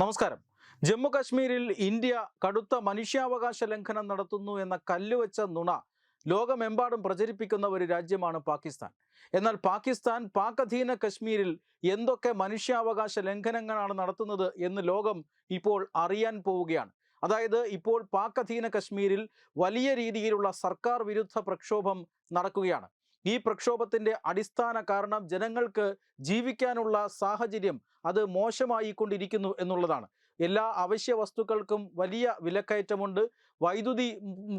നമസ്കാരം. ജമ്മു കാശ്മീരിൽ ഇന്ത്യ കടുത്ത മനുഷ്യാവകാശ ലംഘനം നടത്തുന്നു എന്ന കല്ലുവച്ച നുണ ലോകമെമ്പാടും പ്രചരിപ്പിക്കുന്ന ഒരു രാജ്യമാണ് പാകിസ്ഥാൻ. എന്നാൽ പാകിസ്ഥാൻ പാക് അധീന കശ്മീരിൽ എന്തൊക്കെ മനുഷ്യാവകാശ ലംഘനങ്ങളാണ് നടത്തുന്നത് എന്ന് ലോകം ഇപ്പോൾ അറിയാൻ പോവുകയാണ്. അതായത് ഇപ്പോൾ പാക് അധീന കശ്മീരിൽ വലിയ രീതിയിലുള്ള സർക്കാർ വിരുദ്ധ പ്രക്ഷോഭം നടക്കുകയാണ്. ഈ പ്രക്ഷോഭത്തിന്റെ അടിസ്ഥാന കാരണം ജനങ്ങൾക്ക് ജീവിക്കാനുള്ള സാഹചര്യം അത് മോശമായിക്കൊണ്ടിരിക്കുന്നു എന്നുള്ളതാണ്. എല്ലാ അവശ്യ വസ്തുക്കൾക്കും വലിയ വിലക്കയറ്റമുണ്ട്. വൈദ്യുതി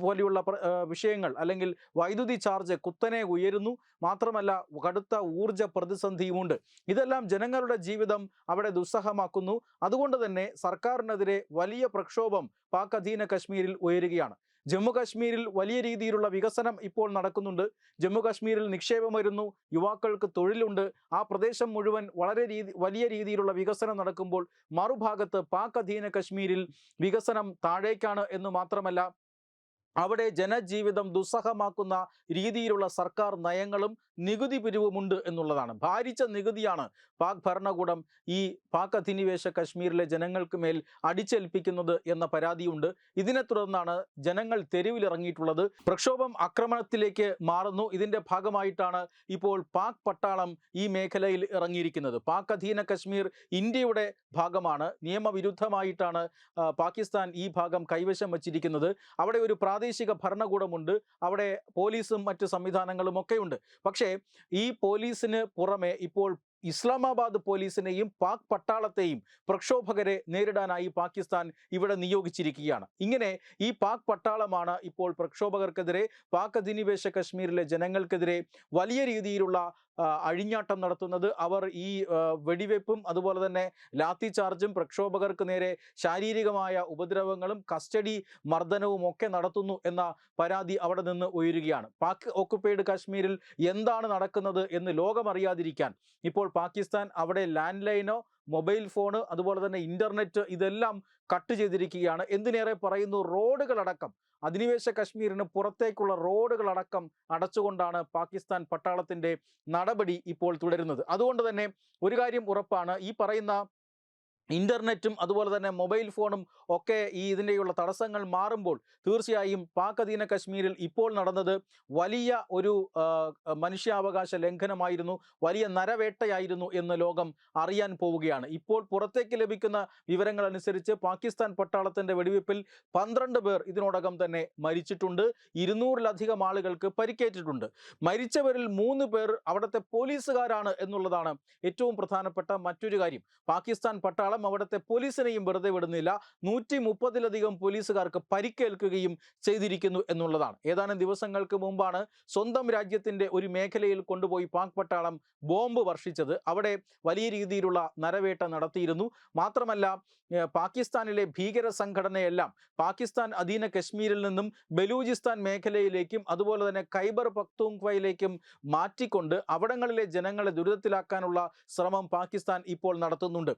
പോലെയുള്ള വിഷയങ്ങൾ അല്ലെങ്കിൽ വൈദ്യുതി ചാർജ് കുത്തനെ ഉയരുന്നു. മാത്രമല്ല കടുത്ത ഊർജ പ്രതിസന്ധിയുമുണ്ട്. ഇതെല്ലാം ജനങ്ങളുടെ ജീവിതം അവിടെ ദുസ്സഹമാക്കുന്നു. അതുകൊണ്ട് തന്നെ സർക്കാരിനെതിരെ വലിയ പ്രക്ഷോഭം പാക് അധീന കശ്മീരിൽ ഉയരുകയാണ്. ജമ്മു കാശ്മീരിൽ വലിയ രീതിയിലുള്ള വികസനം ഇപ്പോൾ നടക്കുന്നുണ്ട്. ജമ്മു കാശ്മീരിൽ നിക്ഷേപം വരുന്നു. യുവാക്കൾക്ക് തൊഴിലുണ്ട്. ആ പ്രദേശം മുഴുവൻ വളരെ രീതി വലിയ രീതിയിലുള്ള വികസനം നടക്കുമ്പോൾ മറുഭാഗത്ത് പാക് അധീന കശ്മീരിൽ വികസനം താഴേക്കാണ് എന്ന് മാത്രമല്ല അവിടെ ജനജീവിതം ദുസ്സഹമാക്കുന്ന രീതിയിലുള്ള സർക്കാർ നയങ്ങളും നികുതി പിരിവുമുണ്ട് എന്നുള്ളതാണ്. ഭാരിച്ച നികുതിയാണ് പാക് ഭരണകൂടം ഈ പാക് അധിനിവേശ കശ്മീരിലെ ജനങ്ങൾക്ക് മേൽ അടിച്ചേൽപ്പിക്കുന്നത് എന്ന പരാതിയുണ്ട്. ഇതിനെ തുടർന്നാണ് ജനങ്ങൾ തെരുവിലിറങ്ങിയിട്ടുള്ളത്. പ്രക്ഷോഭം ആക്രമണത്തിലേക്ക് മാറുന്നു. ഇതിന്റെ ഭാഗമായിട്ടാണ് ഇപ്പോൾ പാക് പട്ടാളം ഈ മേഖലയിൽ ഇറങ്ങിയിരിക്കുന്നത്. പാക് അധീന കശ്മീർ ഇന്ത്യയുടെ ഭാഗമാണ്. നിയമവിരുദ്ധമായിട്ടാണ് പാകിസ്ഥാൻ ഈ ഭാഗം കൈവശം വച്ചിരിക്കുന്നത്. അവിടെ ഒരു ഭരണകൂടമുണ്ട്. അവിടെ പോലീസും മറ്റ് സംവിധാനങ്ങളും ഒക്കെയുണ്ട്. പക്ഷേ ഈ പോലീസിന് പുറമെ ഇപ്പോൾ ഇസ്ലാമാബാദ് പോലീസിനെയും പാക് പട്ടാളത്തെയും പ്രക്ഷോഭകരെ നേരിടാനായി പാകിസ്ഥാൻ ഇവിടെ നിയോഗിച്ചിരിക്കുകയാണ്. ഇങ്ങനെ ഈ പാക് പട്ടാളമാണ് ഇപ്പോൾ പ്രക്ഷോഭകർക്കെതിരെ പാക് അധിനിവേശ കശ്മീരിലെ ജനങ്ങൾക്കെതിരെ വലിയ രീതിയിലുള്ള അഴിഞ്ഞാട്ടം നടത്തുന്നത്. അവർ ഈ വെടിവെപ്പും അതുപോലെ തന്നെ ലാത്തി ചാർജും പ്രക്ഷോഭകർക്ക് നേരെ ശാരീരികമായ ഉപദ്രവങ്ങളും കസ്റ്റഡി മർദ്ദനവും ഒക്കെ നടത്തുന്നു എന്ന പരാതി അവിടെ നിന്ന് ഉയരുകയാണ്. പാക് ഓക്കുപ്പൈഡ് കാശ്മീരിൽ എന്താണ് നടക്കുന്നത് എന്ന് ലോകമറിയാതിരിക്കാൻ ഇപ്പോൾ പാകിസ്ഥാൻ അവിടെ ലാൻഡ് ലൈനോ മൊബൈൽ ഫോൺ അതുപോലെ തന്നെ ഇന്റർനെറ്റ് ഇതെല്ലാം കട്ട് ചെയ്തിരിക്കുകയാണ്. എന്തിനേറെ പറയുന്നു? റോഡുകളടക്കം. അധിനിവേശ കശ്മീരിന് പുറത്തേക്കുള്ള റോഡുകളടക്കം അടച്ചുകൊണ്ടാണ് പാകിസ്ഥാൻ പട്ടാളത്തിന്റെ നടപടി ഇപ്പോൾ തുടരുന്നത്. അതുകൊണ്ട് തന്നെ ഒരു കാര്യം ഉറപ്പാണ്. ഈ പറയുന്ന ഇന്റർനെറ്റും അതുപോലെ തന്നെ മൊബൈൽ ഫോണും ഒക്കെ ഈ ഇതിന്റെയുള്ള തടസ്സങ്ങൾ മാറുമ്പോൾ തീർച്ചയായും പാക് അധീന കശ്മീരിൽ ഇപ്പോൾ നടന്നത് വലിയ ഒരു മനുഷ്യാവകാശ ലംഘനമായിരുന്നു വലിയ നരവേട്ടയായിരുന്നു എന്ന് ലോകം അറിയാൻ പോവുകയാണ്. ഇപ്പോൾ പുറത്തേക്ക് ലഭിക്കുന്ന വിവരങ്ങൾ അനുസരിച്ച് പാകിസ്ഥാൻ പട്ടാളത്തിന്റെ വെടിവയ്പ്പിൽ പന്ത്രണ്ട് പേർ ഇതിനോടകം തന്നെ മരിച്ചിട്ടുണ്ട്. ഇരുന്നൂറിലധികം ആളുകൾക്ക് പരിക്കേറ്റിട്ടുണ്ട്. മരിച്ചവരിൽ മൂന്ന് പേർ അവിടുത്തെ പോലീസുകാരാണ് എന്നുള്ളതാണ് ഏറ്റവും പ്രധാനപ്പെട്ട മറ്റൊരു കാര്യം. പാകിസ്ഥാൻ പട്ടാളം അവിടുത്തെ പോലീസിനെയും വെറുതെ വിടുന്നില്ല. നൂറ്റി മുപ്പതിലധികം പോലീസുകാർക്ക് പരിക്കേൽക്കുകയും ചെയ്തിരിക്കുന്നു എന്നുള്ളതാണ്. ഏതാനും ദിവസങ്ങൾക്ക് മുമ്പാണ് സ്വന്തം രാജ്യത്തിന്റെ ഒരു മേഖലയിൽ കൊണ്ടുപോയി പാക് പട്ടാളം ബോംബ് വർഷിച്ചത്. അവിടെ വലിയ രീതിയിലുള്ള നരവേട്ട നടത്തിയിരുന്നു. മാത്രമല്ല പാകിസ്ഥാനിലെ ഭീകര സംഘടനയെല്ലാം പാകിസ്ഥാൻ അധീന കശ്മീരിൽ നിന്നും ബലൂചിസ്ഥാൻ മേഖലയിലേക്കും അതുപോലെ തന്നെ ഖൈബർ പക്തൂങ്ക്വയിലേക്കും മാറ്റിക്കൊണ്ട് അവിടങ്ങളിലെ ജനങ്ങളെ ദുരിതത്തിലാക്കാനുള്ള ശ്രമം പാകിസ്ഥാൻ ഇപ്പോൾ നടത്തുന്നുണ്ട്.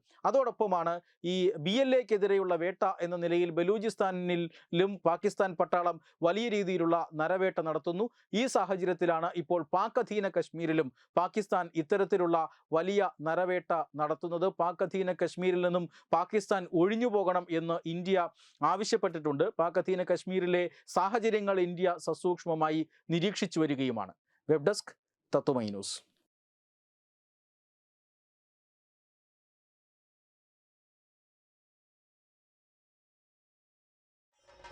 അതോടൊപ്പമാണ് ഈ ബി എൽ എക്കെതിരെയുള്ള വേട്ട എന്ന നിലയിൽ ബലൂചിസ്ഥാനിലും പാകിസ്ഥാൻ പട്ടാളം വലിയ രീതിയിലുള്ള നരവേട്ട നടത്തുന്നു. ഈ സാഹചര്യത്തിലാണ് ഇപ്പോൾ പാക് അധീന കശ്മീരിലും പാകിസ്ഥാൻ ഇത്തരത്തിലുള്ള വലിയ നരവേട്ട നടത്തുന്നത്. പാക് അധീന കശ്മീരിൽ നിന്നും പാകിസ്ഥാൻ ഒഴിഞ്ഞു പോകണം എന്ന് ഇന്ത്യ ആവശ്യപ്പെട്ടിട്ടുണ്ട്. പാക് അധീന കശ്മീരിലെ സാഹചര്യങ്ങൾ ഇന്ത്യ സസൂക്ഷ്മമായി നിരീക്ഷിച്ചു വരികയുമാണ്. Web desk Tatwamayi news.